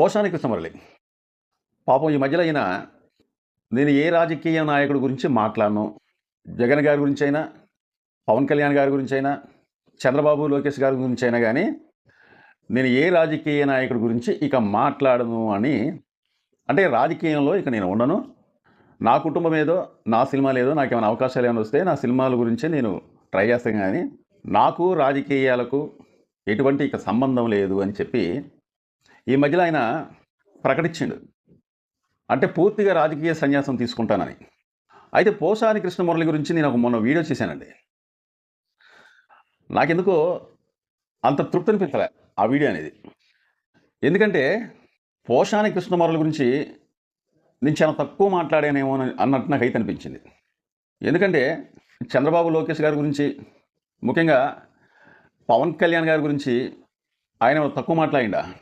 పోషాని కృష్ణమురళి పాపం ఈ మధ్యలో అయినా నేను ఏ రాజకీయ నాయకుడి గురించి మాట్లాడను? జగన్ గారి గురించి అయినా పవన్ కళ్యాణ్ గారి గురించి అయినా చంద్రబాబు లోకేష్ గారి గురించి అయినా కానీ నేను ఏ రాజకీయ నాయకుడి గురించి ఇక మాట్లాడను అని అంటే రాజకీయంలో ఇక నేను ఉండను. నా కుటుంబం ఏదో నా సినిమాలు ఏదో నాకు ఏమైనా అవకాశాలు ఏమైనా వస్తే నా సినిమాల గురించి నేను ట్రై చేస్తాను కానీ నాకు రాజకీయాలకు ఎటువంటి ఇక సంబంధం లేదు అని చెప్పి ఈ మధ్యలో ఆయన ప్రకటించిండు. అంటే పూర్తిగా రాజకీయ సన్యాసం తీసుకుంటానని. అయితే పోసాని కృష్ణమురళి గురించి నేను ఒక మొన్న వీడియో చేశానండి. నాకెందుకో అంత తృప్తి అనిపించలే ఆ వీడియో అనేది. ఎందుకంటే పోషాని కృష్ణమురళి గురించి నేను చాలా తక్కువ మాట్లాడానేమో అని అన్నట్టు నాకు అయితే అనిపించింది. ఎందుకంటే చంద్రబాబు లోకేష్ గారి గురించి ముఖ్యంగా పవన్ కళ్యాణ్ గారి గురించి ఆయన తక్కువ మాట్లాడిండా?